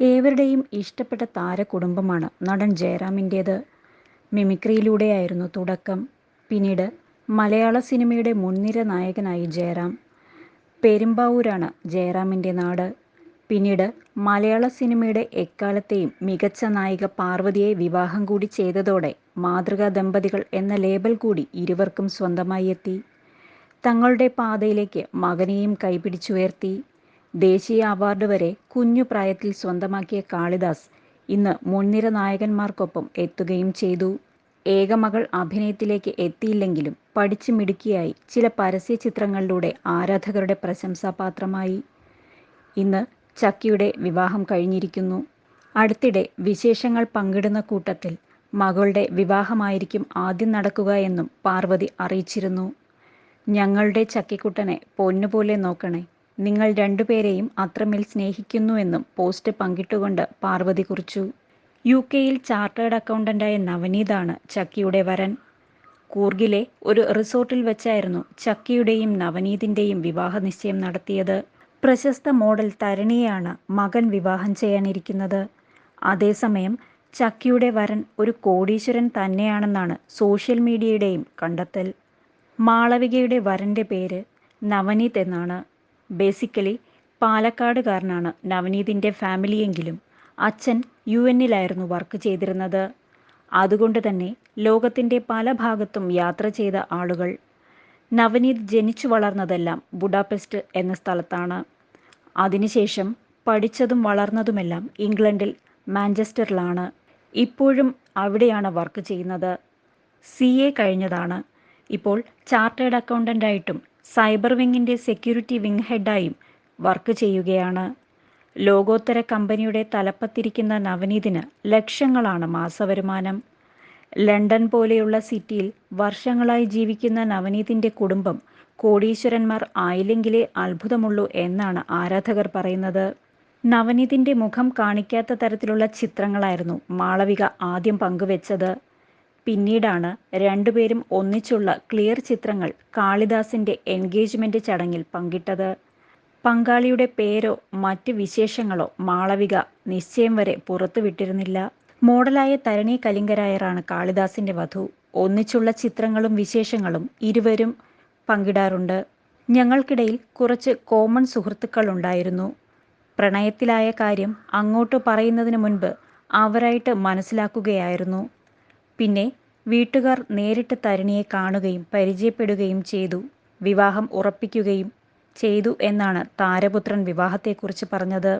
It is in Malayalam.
ഏവരുടെയും ഇഷ്ടപ്പെട്ട താരകുടുംബമാണ് നടൻ ജയറാമിന്റേത്. മിമിക്രിയിലൂടെയായിരുന്നു തുടക്കം. പിന്നീട് മലയാള സിനിമയുടെ മുൻനിര നായകനായി ജയറാം. പെരുമ്പാവൂരാണ് ജയറാമിന്റെ നാട്. പിന്നീട് മലയാള സിനിമയുടെ എക്കാലത്തെയും മികച്ച നായിക പാർവതിയെ വിവാഹം കൂടി ചെയ്തതോടെ മാതൃകാ ദമ്പതികൾ എന്ന ലേബൽ കൂടി ഇരുവർക്കും സ്വന്തമായി എത്തി. തങ്ങളുടെ പാതയിലേക്ക് മകനെയും കൈപിടിച്ചുയർത്തി. ദേശീയ അവാർഡ് വരെ കുഞ്ഞു പ്രായത്തിൽ സ്വന്തമാക്കിയ കാളിദാസ് ഇന്ന് മുൻനിര നായകന്മാർക്കൊപ്പം എത്തുകയും ചെയ്തു. ഏകമകൾ അഭിനയത്തിലേക്ക് എത്തിയില്ലെങ്കിലും പഠിച്ചു മിടുക്കിയായി ചില പരസ്യ ചിത്രങ്ങളിലൂടെ ആരാധകരുടെ പ്രശംസാപാത്രമായി. ഇന്ന് ചക്കിയുടെ വിവാഹം കഴിഞ്ഞിരിക്കുന്നു. അടുത്തിടെ വിശേഷങ്ങൾ പങ്കിടുന്ന കൂട്ടത്തിൽ മകളുടെ വിവാഹമായിരിക്കും ആദ്യം നടക്കുക എന്നും പാർവതി അറിയിച്ചിരുന്നു. "ഞങ്ങളുടെ ചക്കിക്കുട്ടനെ പൊന്നുപോലെ നോക്കണേ. നിങ്ങൾ രണ്ടുപേരെയും അത്രമേൽ സ്നേഹിക്കുന്നുവെന്നും പോസ്റ്റ് പങ്കിട്ടുകൊണ്ട് പാർവതി കുറിച്ചു. യു കെയിൽ ചാർട്ടേഡ് അക്കൗണ്ടന്റായ നവനീതാണ് ചക്കിയുടെ വരൻ. കൂർഗിലെ ഒരു റിസോർട്ടിൽ വെച്ചായിരുന്നു ചക്കിയുടെയും നവനീതിന്റെയും വിവാഹ നിശ്ചയം നടത്തിയത്. പ്രശസ്ത മോഡൽ തരണിയെയാണ് മകൻ വിവാഹം ചെയ്യാനിരിക്കുന്നത്. അതേസമയം ചക്കിയുടെ വരൻ ഒരു കോടീശ്വരൻ തന്നെയാണെന്നാണ് സോഷ്യൽ മീഡിയയുടെയും കണ്ടെത്തൽ. മാളവികയുടെ വരന്റെ പേര് നവനീത് എന്നാണ്. ബേസിക്കലി പാലക്കാടുകാരനാണ് നവനീതിന്റെ ഫാമിലിയെങ്കിലും അച്ഛൻ യു എന്നിലായിരുന്നു വർക്ക് ചെയ്തിരുന്നത്. അതുകൊണ്ട് തന്നെ ലോകത്തിന്റെ പല ഭാഗത്തും യാത്ര ചെയ്ത ആളുകൾ. നവനീത് ജനിച്ചു വളർന്നതെല്ലാം ബുഡാപെസ്റ്റ് എന്ന സ്ഥലത്താണ്. അതിനുശേഷം പഠിച്ചതും വളർന്നതുമെല്ലാം ഇംഗ്ലണ്ടിൽ മാഞ്ചസ്റ്ററിലാണ്. ഇപ്പോഴും അവിടെയാണ് വർക്ക് ചെയ്യുന്നത്. സിഎ കഴിഞ്ഞതാണ്. ഇപ്പോൾ ചാർട്ടേഡ് അക്കൗണ്ടന്റായിട്ടും സൈബർ വിങ്ങിന്റെ സെക്യൂരിറ്റി വിങ് ഹെഡായും വർക്ക് ചെയ്യുകയാണ്. ലോകോത്തര കമ്പനിയുടെ തലപ്പത്തിരിക്കുന്ന നവനീതിന് ലക്ഷങ്ങളാണ് മാസവരുമാനം. ലണ്ടൻ പോലെയുള്ള സിറ്റിയിൽ വർഷങ്ങളായി ജീവിക്കുന്ന നവനീതിന്റെ കുടുംബം കോടീശ്വരന്മാർ ആയില്ലെങ്കിലേ അത്ഭുതമുള്ളൂ എന്നാണ് ആരാധകർ പറയുന്നത്. നവനീതിന്റെ മുഖം കാണിക്കാത്ത തരത്തിലുള്ള ചിത്രങ്ങളായിരുന്നു മാളവിക ആദ്യം പങ്കുവെച്ചത്. പിന്നീടാണ് രണ്ടുപേരും ഒന്നിച്ചുള്ള ക്ലിയർ ചിത്രങ്ങൾ കാളിദാസിന്റെ എൻഗേജ്മെന്റ് ചടങ്ങിൽ പങ്കിട്ടത്. പങ്കാളിയുടെ പേരോ മറ്റ് വിശേഷങ്ങളോ മാളവിക നിശ്ചയം വരെ പുറത്തുവിട്ടിരുന്നില്ല. മോഡലായ തരണി കലിംഗരായറാണ് കാളിദാസിന്റെ വധു. ഒന്നിച്ചുള്ള ചിത്രങ്ങളും വിശേഷങ്ങളും ഇരുവരും പങ്കിടാറുണ്ട്. ഞങ്ങൾക്കിടയിൽ കുറച്ച് കോമൺ സുഹൃത്തുക്കൾ ഉണ്ടായിരുന്നു പ്രണയത്തിലായ കാര്യം അങ്ങോട്ട് പറയുന്നതിന് മുൻപ് അവരായിട്ട് മനസ്സിലാക്കുകയായിരുന്നു. പിന്നെ വീട്ടുകാർ നേരിട്ട് തരിണിയെ കാണുകയും പരിചയപ്പെടുകയും ചെയ്തു. വിവാഹം ഉറപ്പിക്കുകയും ചെയ്തു എന്നാണ് താരപുത്രൻ വിവാഹത്തെക്കുറിച്ച് പറഞ്ഞത്.